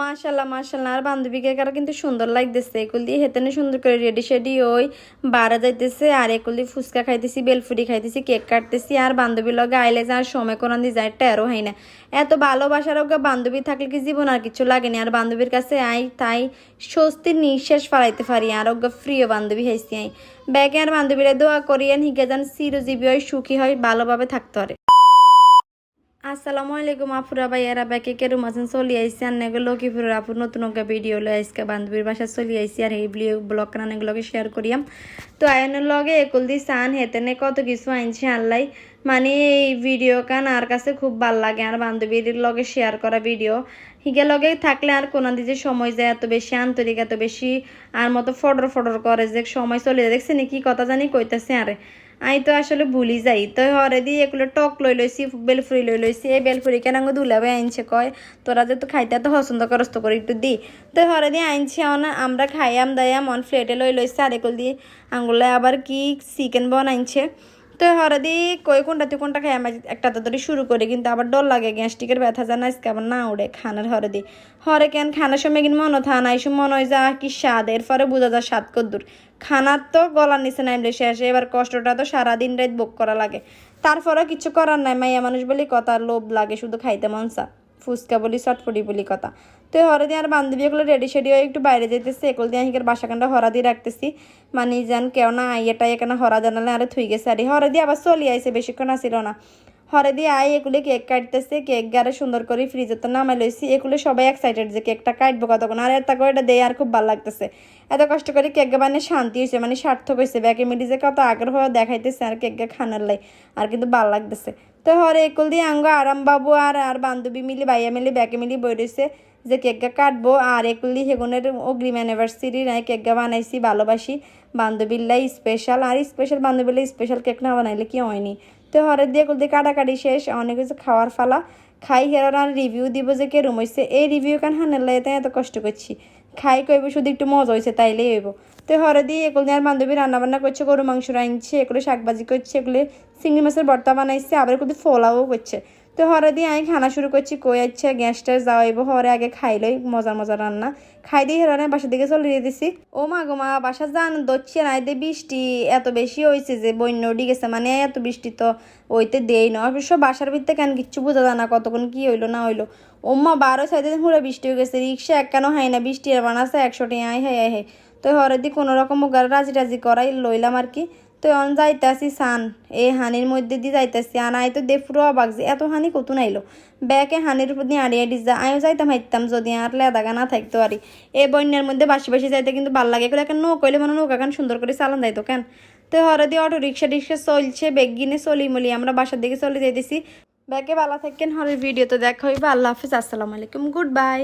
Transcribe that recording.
মাশাল্লাহ মাশাল্লাহ আর বান্ধবীকে কারা কিন্তু সুন্দর লাগতেছে। এগুল দিয়ে হেতেনে সুন্দর করে রেডি শেডি ওই বাড়া যাইতেছে, আর এগুল ফুচকা খাইতেছি, বেলফুরি খাইতেছি, কেক কাটতেছি। আর বান্ধবীর লগে আইলে যা সময় কোরআন দিয়ে যায় টেরো হয় না। এত ভালোবাসার ওকে বান্ধবী থাকলে কি জীবন আর কিছু লাগেনি আর বান্ধবীর কাছে আই, তাই স্বস্তির নিঃশ্বাস ফালাইতে পারি। আর ওকে প্রিয় বান্ধবী হাইছি আই। ব্যাগে আর বান্ধবীরা দোয়া করি আর হিগে যান চিরজীবী হয় সুখী হয় ভালোভাবে থাকতে পারে। আসসালামু আলাইকুম আপুরা ভাইয়ারা, ব্যাকে কেরম আছেন চলি আইসি আর নেগে লক্ষ্মীপুরের আপুর নতুন একটা ভিডিও লই আইসকা বান্ধবীর বাসা চলি আইসি আর এই ব্লগ কানানেগুলোকে শেয়ার করিয়াম। তো আয়নের লগে একুল দি সান হেতেনে কত কিছু আনছে আনলাই। মানে এই ভিডিও কান আর কাছে খুব ভালো লাগে আর বান্ধবীর লগে শেয়ার করা ভিডিও হিগে লগে থাকলে আর কোন দিকে সময় যায় এত বেশি, আন্তরিক এত বেশি, আর মতো ফডর ফডর করে যে সময় চলে যায়। দেখছি কি কথা জানি কইতাছে আরে। আই তো আসলে ভুলি যাই। তো হরে দিয়ে এগুলো টক লই লইছি বেলফুরি লই লইছি, এই বেলফুরি কেন আঙ্গ দুলাবে আইনছে কয়? তোরা যে তো খাইতে তো পছন্দ করস, তো করে একটু দি। তো হরে দিয়ে আইনছে না আমরা খাইয়াম, দাইয়াম, অন প্লেটে লই লইছে, আর এগুলো দিয়ে আঙ্গুলে আবার কি চিকেন বন আইনছে তো হরে দি কই কোনটা তুই কোনটা খাই আমি একটা তো ধরে শুরু করি, কিন্তু আবার ডর লাগে, গ্যাস্ট্রিকের ব্যথা জানা আজকে আবার না উড়ে খানার হরে দি। হরে কেন? খানার সময় কিন্তু মনে থা নাই মনে হয় যা কি স্বাদ। এরপরে বোঝা যায় স্বাদ কদ্দুর। খানার তো গলার নিচে নামলে শেষ। এবার কষ্টটা তো সারাদিন রাত ভোগ করা লাগে। তারপরেও কিছু করার নাই, মাইয়া মানুষ বলি কথা লোভ লাগে শুধু খাইতে মন মনসা ফুচকা বলি চটপটি বলি কথা। তো হরে দিয়ে আর বান্ধবী এগুলো রেডি সেডি হয়ে একটু বাইরে যেতেছে এগুলো দিয়ে হিকের বাসাকানটা হরা দিয়ে রাখতেছি। মানে যেন কেউ না আইয়াটা এখানে হরা জানালে আরে থুই গেছে। আর হরে দিয়ে আবার চলি আইছে, বেশিক্ষণ আসিল না। হরে দিয়ে আই এগুলো কেক কাটতেছে। কেক গারে সুন্দর করে ফ্রিজে তো নামাই লইছি। এগুলো সবাই এক্সাইটেড যে কেকটা কাটবো কতক্ষণ। আর এত করে এটা দেয় আর খুব ভালো লাগতেছে। এত কষ্ট করে কেক বানিয়ে শান্তি হয়েছে মানে সার্থক হয়েছে ব্যাকে যে কত আগ্রহ দেখাইতেছে আর কেক খানার লাই। আর কিন্তু ভালো লাগতেছে। তো হরে একুল দিয়ে আঙ্গ আরাম বাবু আর আর বান্ধবী মিলি, ভাইয়া মিলি ব্যাকে মিলি বই রয়েছে যে কেকটা কাটবো। আর একুলি হেগুনের অগ্রিম অ্যানিভার্সারি নাই কেকটা বানাইছি, ভালোবাসি। বান্ধবীর স্পেশাল আর স্পেশাল বান্ধবীর স্পেশাল কেক না বানাইলে কি হয়নি। তো হরে দিয়ে কুলদি কাটাকাটি শেষ, অনেক কিছু খাওয়ার ফালা। খাই হেরার আর রিভিউ দিব যে কেরম হয়েছে এই রিভিউ কান হানের লাগে এত কষ্ট করছি? খাই কইব, শুধু একটু মজা হয়েছে তাইলে এব তো হরে দিয়ে এগুলো আর বান্ধবী রান্নাবান্না করছে, গরু মাংস রাঁধছে, এগুলো শাকবাজি করছে, এগুলো চিংড়ি মাছের বর্তা বানাইছে, আবার কিন্তু ফোলাও করছে। তো হরে দিয়ে আমি খানা শুরু করছি, কই যাচ্ছে গ্যাসটা যাওয়াইব হরে আগে খাইলই মজার মজার রান্না। খাই দিয়ে হেরানে বাসার দিকে চলে দিয়ে দিছি। ও মা গো মা, বাসা যান দচ্ছে না, এতে বৃষ্টি এত বেশি হয়েছে যে বন্য উঠি গেছে মানে এত বৃষ্টি তো ওইতে দেই না। অবশ্য বাসার ভিতরে কেন কিচ্ছু বোঝা যায় না, কতক্ষণ কি হইল না হইল। ওম্মা বারো সাইডে পুরো বৃষ্টি হয়ে গেছে, রিক্সা এক কেন হয় না, বৃষ্টি আর বানাচ্ছে একশো টাকা আয় হ্যাঁ হ্যাঁ তো হরে দিয়ে কোনো রকম রাজি রাজি করাই লইলাম আর কি। তো অন যাইতাছি সান এই হানির মধ্যে দিয়ে যাইতাছি। আর আই তো দে পুরো অবাক যে এত হানি কত নাইলো? ব্যাকে হানির উপর দিয়ে আড়িয়ে দিস যা আমিও যাইতাম, হাইতাম, যদি আর লেদাগা না থাকতো আরি এই বন্যার মধ্যে বাসি বাসি যাইতে কিন্তু ভালো লাগে এখন নৌ কইলে মানে নৌকা কান সুন্দর করে চালান যাইতো কেন? তো হরে দিয়ে অটো রিক্সা টিক্সা চলছে বেগ গিনে চলি মলি, আমরা বাসার দিকে চলে যাইতেছি। ব্যাকে ভালো থাকেন, হরের ভিডিও তো দেখা হইবে, আল্লাহ হাফিজ, আসসালামু আলাইকুম, গুড বাই।